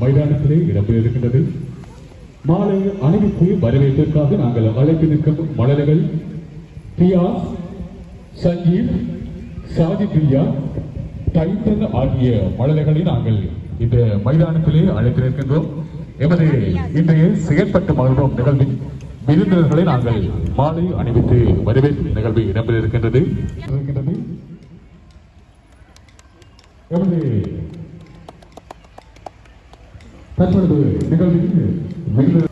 மைதானத்திலே இடம்பெற இருக்கின்றது மாலை அணிவிப்பு வரவேற்பிற்காக நாங்கள் அழைத்து நிற்கும் மலர்கள் பியா சஞ்சீவ் சாதி பிரியா டைட்டன் ஆகிய மழலைகளை நாங்கள் இந்த மைதானத்திலே அழைத்து நிற்கின்றோம். எமது இன்றைய செயற்பட்டு மகிழ்வோம் நிகழ்வின் விருந்தினர்களை நாங்கள் மாலை அணிவித்து வரவேற்கும் நிகழ்வு இடம்பெற இருக்கின்றது இருக்கின்றது. எமது தற்பொழுது நிகழ்வின் விருந்தினர்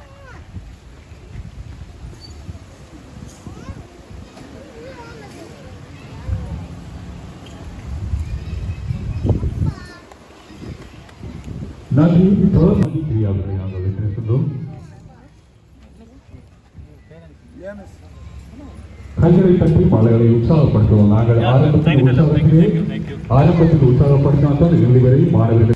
நன்றி தொடர்ந்து கிரியாவுகளை நாங்கள் வைத்திருக்கின்றோம் கைகளை தட்டி மலைகளை உற்சாகப்படுத்துவோம் நாங்கள் ஆரம்பத்தில் உற்சாகத்திலே ஆரம்பத்தில் உற்சாகப்படுத்தினால்தான் இறுதி வரை மாணவர்கள்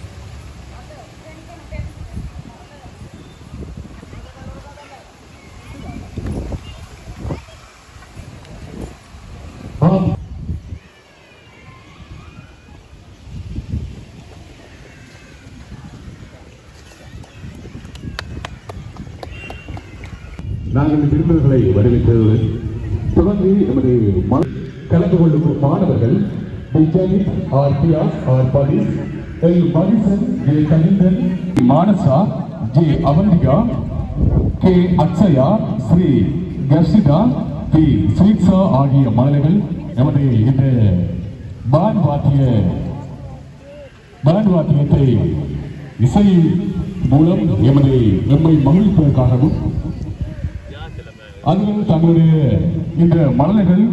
நாங்கள் விருந்தினர்களை வரவேற்றது தொடர்ந்து எமது கலந்து கொள்ளும் மாணவர்கள் Vijayith R Piya R Paris L. Mathisan J Kalinthan Manasa J. Avanthika K. Achchaya Sri. Karshitha P. Sriksha ஆகிய மாணவர்கள் எமது இந்த பான் வாத்திய பான் வாத்தியத்தை இசை மூலம் எமது எம்மை மகிழ்ப்பதற்காகவும் அதுவும் தங்களுடைய இந்த மலர்கள்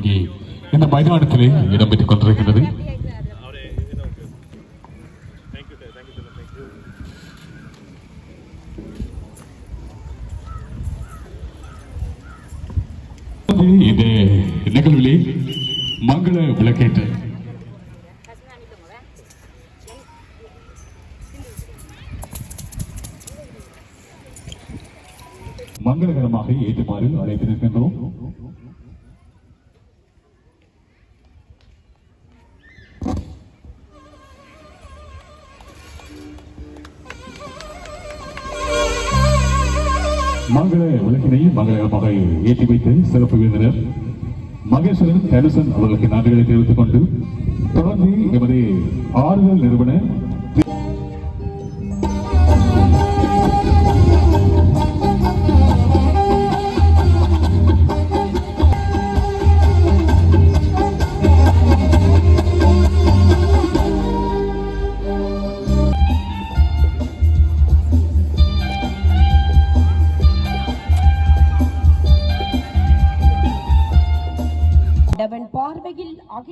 இங்கே இந்த மைதானத்திலே இடம்பெற்றுக் கொண்டிருக்கிறது இந்த நிகழ்விலே மங்கள விளக்கேற்ற மங்கள விளக்கினை மங்களகரமாக ஏற்றி வைத்து சிறப்பு விருந்தினர் மகேஸ்வரன் தனுசன் அவர்களுக்கு நன்றிகளை தெரிவித்துக் கொண்டு தொடர்ந்து எமது ஆறுதல் நிறுவன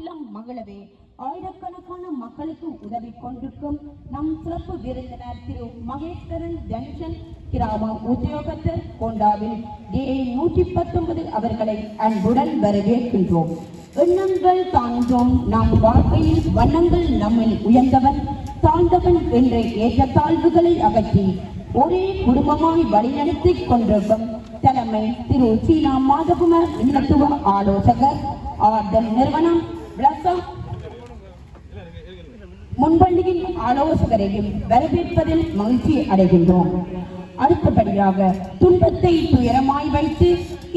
பார்வையில் மகளவே ஆயிரக்கணக்கான மக்களுக்கு உதவி கொண்டிருக்கும் நம் சிறப்பு விருந்தினர் திரு மகேஸ்வரன் ஜங்ஷன் கிராம உத்தியோகத்தர் கொண்டாவில் டி நூற்றி பத்தொன்பது அவர்களை அன்புடன் வரவேற்கின்றோம். எண்ணங்கள் தாழ்ந்தோம். நம் வாழ்க்கையில் வண்ணங்கள் நம்மில் உயர்ந்தவன் தாழ்ந்தவன் என்ற ஏற்றத்தாழ்வுகளை அகற்றி ஒரே குடும்பமாய் வழிநடத்திக் கொண்டிருக்கும் தலைமை திரு சீனா மாதகுமார் இல்லத்துவ ஆலோசகர் ஆர்தன் நிறுவனம் பிளஸம் முன்பள்ளியின் ஆலோசகரையும் வரவேற்பதில் மகிழ்ச்சி அடைகின்றோம். அடுத்தபடியாக துன்பத்தை துயரமாய் வைத்து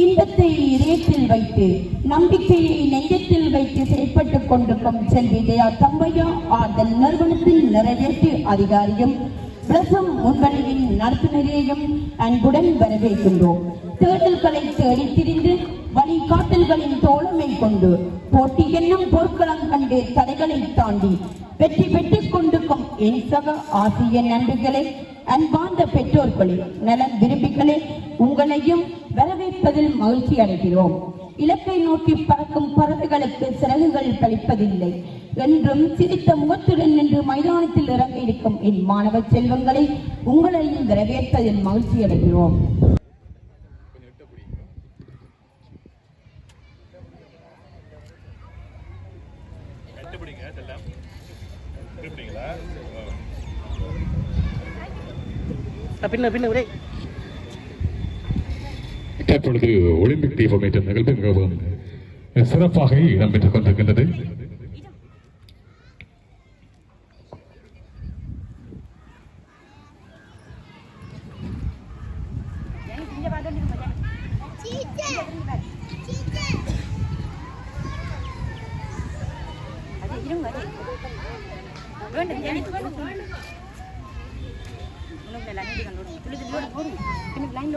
இன்பத்தை இதயத்தில் வைத்து நம்பிக்கையை நெஞ்சத்தில் வைத்து செயல்பட்டுக் கொண்டிருக்கும் செல்வி ஜெயா தம்பையா ஆதல் நிறுவனத்தின் நிறைவேற்று அதிகாரியும் பிரசம் முன்பணியின் நடத்துனரையும் அன்புடன் வரவேற்கின்றோம். தேடல்களை தேடி திரிந்து வழிகாட்டல்களின் தோழமை கொண்டு போட்டி என்னும் போர்க்களம் கண்டு தடைகளை தாண்டி வெற்றி பெற்றுக் கொண்டிருக்கும் என் சக ஆசிய நண்பர்களே அன்பார்ந்த பெற்றோர்களே நலன் விரும்பிகளே உங்களையும் வரவேற்பதில் மகிழ்ச்சி அடைகிறோம். இலக்கை நோக்கி பறக்கும் பறவைகளுக்கு சிறகுகள் கழிப்பதில்லை என்றும் சிரித்த முகத்துடன் நின்று மைதானத்தில் இறங்க இருக்கும் என் மாணவ செல்வங்களை உங்களையும் வரவேற்பதில் மகிழ்ச்சி அடைகிறோம். பின்ன பின்ன விடை தற்பொழுது ஒலிம்பிக் தீபமேற்ற நிகழ்வு மிகவும் சிறப்பாக இடம்பெற்றுக் கொண்டிருக்கின்றது. லைன்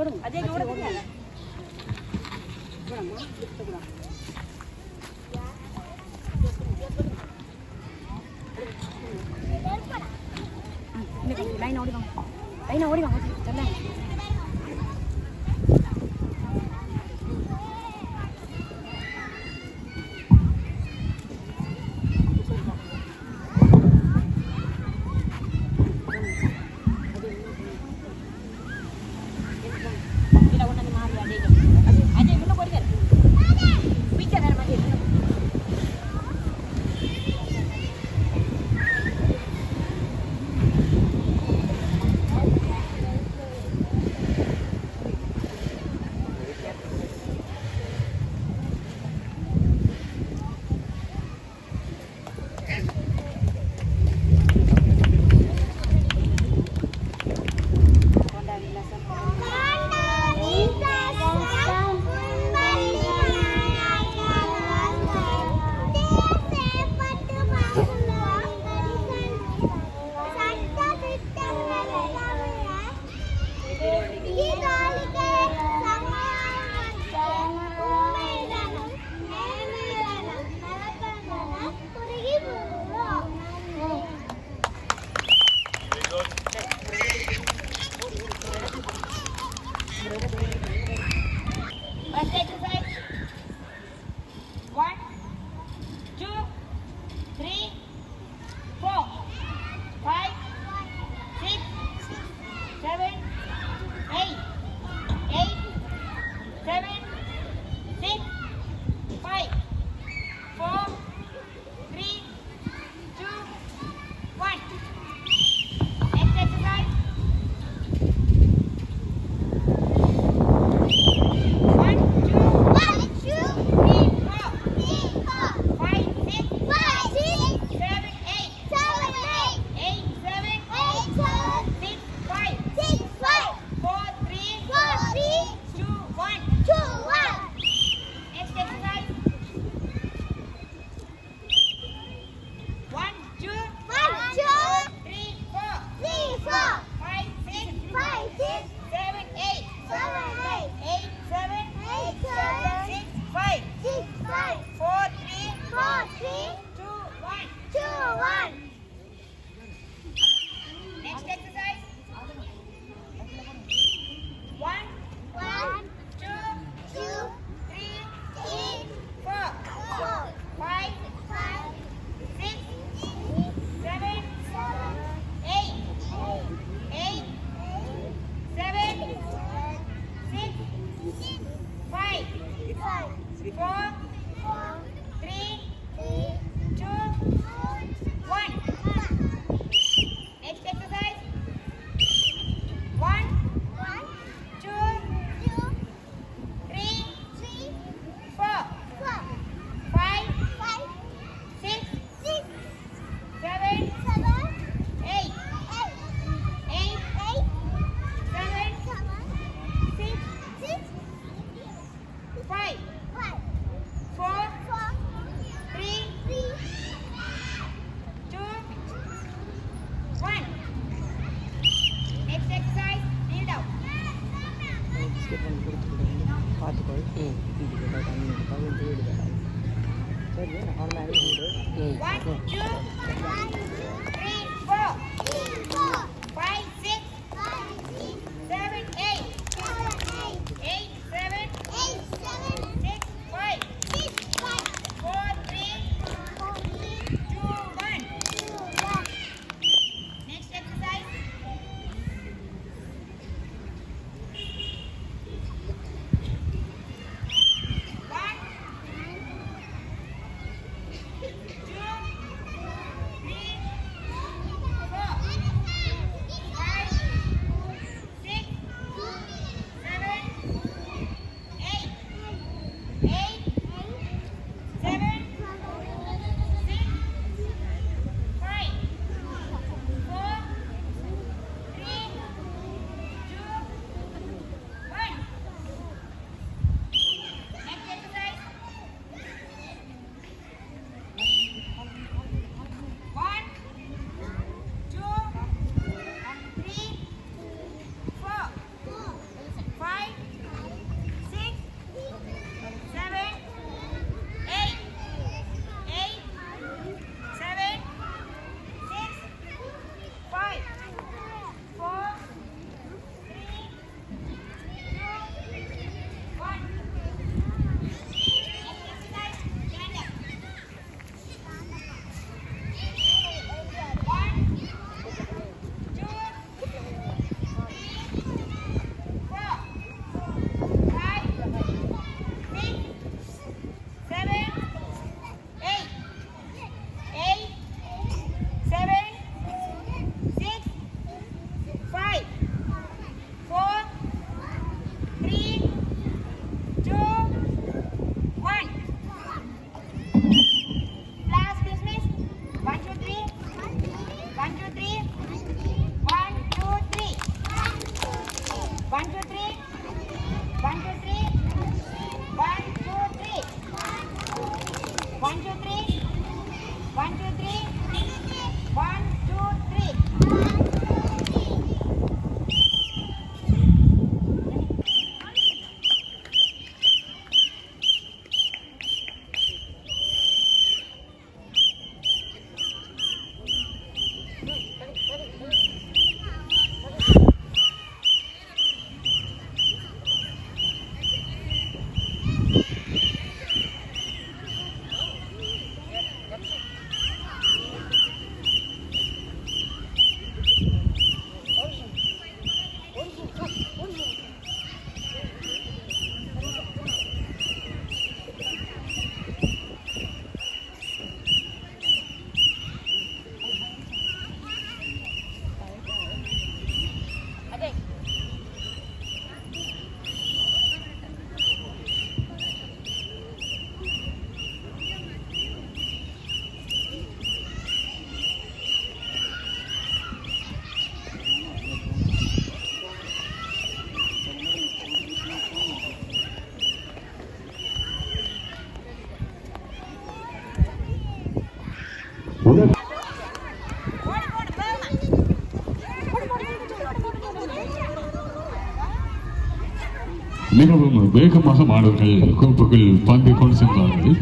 மிகவும் வேகமாக மாணவர்கள் கோப்புகள் பங்கு கொண்டு சென்றார்கள்.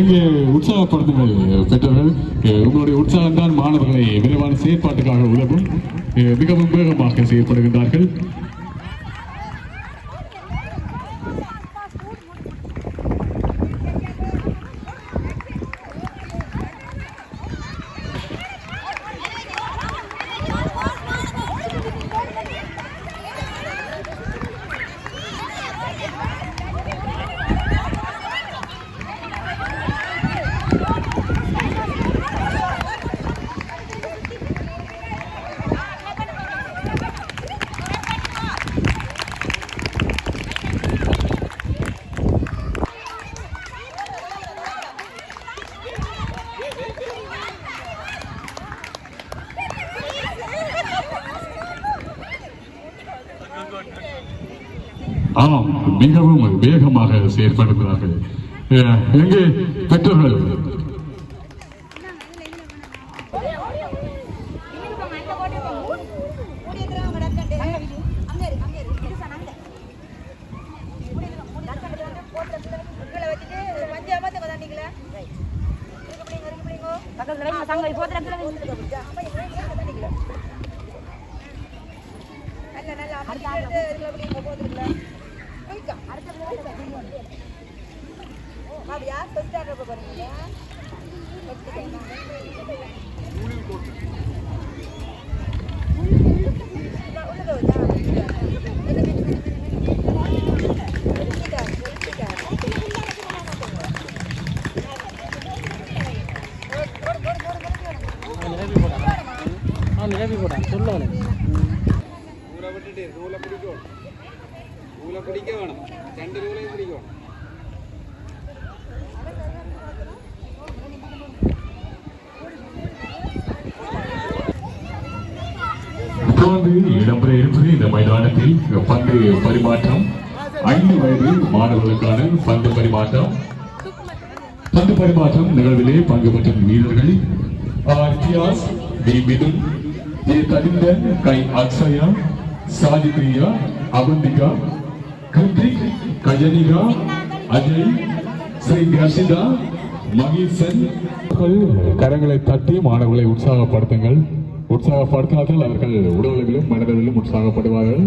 இங்கே உற்சாகப்படுத்துங்கள் பெற்றவர்கள் உங்களுடைய உற்சாகம்தான் மாணவர்களை விரைவான செயற்பாட்டுக்காக உதவும். மிகவும் வேகமாக செயற்படுகின்றார்கள். மிகவும் வேகமாக செயற்படுகிறார்கள். எங்கே பெற்றோர்கள் நிரப்பி போடான் சொல்ல விட்டுட்டு பிடிக்க வேணும் ரெண்டு இப்போது இடம்பெற இருப்பது இந்த மைதானத்தில் பந்து பரிமாற்றம் ஐந்து வயது மாணவர்களுக்கான பந்து பரிமாற்றம். பங்கு பரிமாற்றம் நிகழ்விலே பங்கு பெற்றும் வீரர்கள் R Kiyas D Mithun A Thalinthan K Akshaya Sathipriya Avanthika Kiruthik Kajanika Ajay Sri Harshitha Mahesan. கரங்களை தட்டி மாணவர்களை உற்சாகப்படுத்துங்கள். உற்சாகப்படுத்தாமல் அவர்கள் உடலிலும் மனதிலும் உற்சாகப்படுவார்கள்.